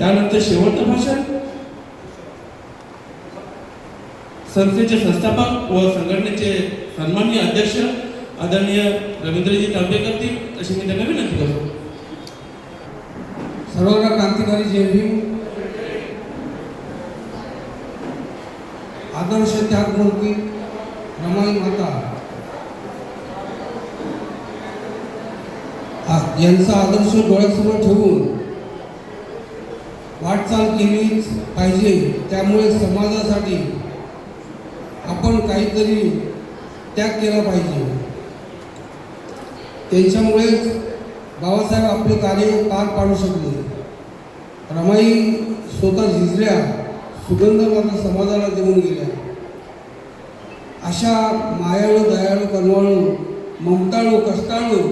त्यानंतर शेवटचं भाषण. संस्थेचे संस्थापक व संघटनेचे सन्माननीय अध्यक्ष आदरणीय रवींद्रजी तांबे करतील. अशी मी त्यांना विनंती करतो. सर्वांना क्रांतिकारी जय भीम. आदर्श त्यागमूर्ती रमाई माता. यांचा आदर्श डोळ्यासमोर ठेवून वाटचाल केलीच पाहिजे. त्यामुळे समाजासाठी आपण काहीतरी त्याग केला पाहिजे. त्यांच्यामुळेच बाबासाहेब आपले कार्य पार पाडू शकले. रमाई स्वतः झिजल्या सुगंध मात्र समाजाला देऊन गेल्या. अशा मायाळू दयाळू कनवाळू ममताळू कष्टाळू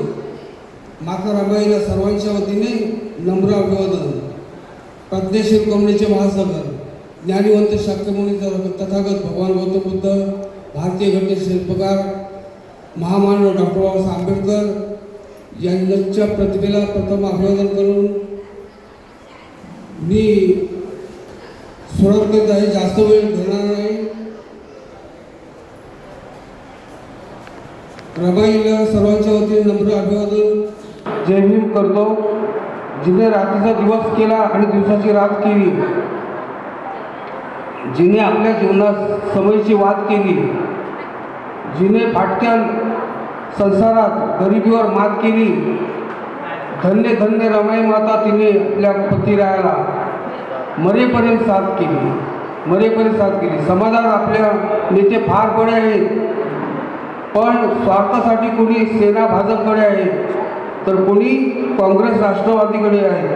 माता रमाईला सर्वांच्या वतीने नम्र अभिवादन. प्रज्ञाशील कमलेचे महासागर ज्ञानीवंत शाक्यमुनी तथागत भगवान गौतम बुद्ध भारतीय घटनेचे शिल्पकार महामानव डॉक्टर बाबासाहेब आंबेडकर यांच्या प्रतिभेला प्रथम अभिवादन करून मी सोडत करत आहे जास्त वेळ घेणार नाही. रमाईला सर्वांच्या वतीने नम्र अभिवादन. जय भीम करतो. जिने रात्रीचा दिवस केला आणि दिवसाची रात केली जिने आपल्या जीवनात समयची वाद केली जिने फाटक्या संसारात गरिबीवर मात केली धन्य धन्य रमाई माता तिने आपल्या पतिरायाला मरेपर्यंत साथ केली मरेपर्यंत साथ केली. समाजात आपल्या नेते फार बडे आहेत पण स्वार्थासाठी कोणी सेना भाजपकडे आहे. तर कोणी काँग्रेस राष्ट्रवादीकडे आहे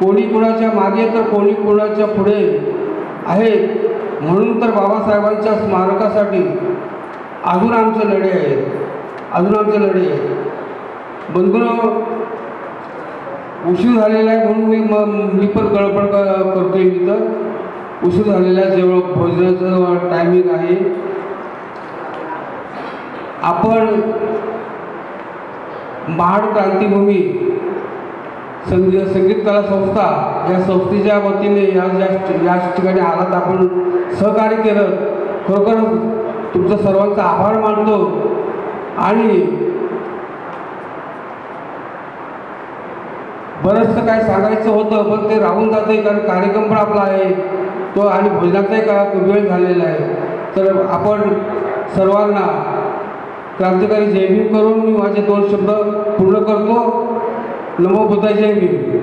कोणी कुणाच्या मागे तर कोणी कुणाच्या पुढे आहे म्हणून तर बाबासाहेबांच्या स्मारकासाठी अजून आमचे लढे आहेत अजून आमचे लढे आहेत. बंधून उशीर झालेला आहे म्हणून मी मी पण गडबड क- आहे मी तर. उशीर झालेला आहे जेवढं भोजनाचं टायमिंग आहे. आपण महाड क्रांतीभूमी. संगीत संगीत कला संस्था या संस्थेच्या वतीने या या या ठिकाणी आलात आपण. सहकार्य केलं. खरोखर तुमचं सर्वांचा आभार मानतो. आणि बरंचसं काय सांगायचं होतं पण ते राहून जाते कारण कार्यक्रम पण आपला आहे. तो आणि भोजनाचाही का वेळ झालेला आहे. तर आपण सर्वांना क्रांतिकारी जय भीम करून मी माझे दोन शब्द पूर्ण करतो. नमो बुद्धाय जय भीम.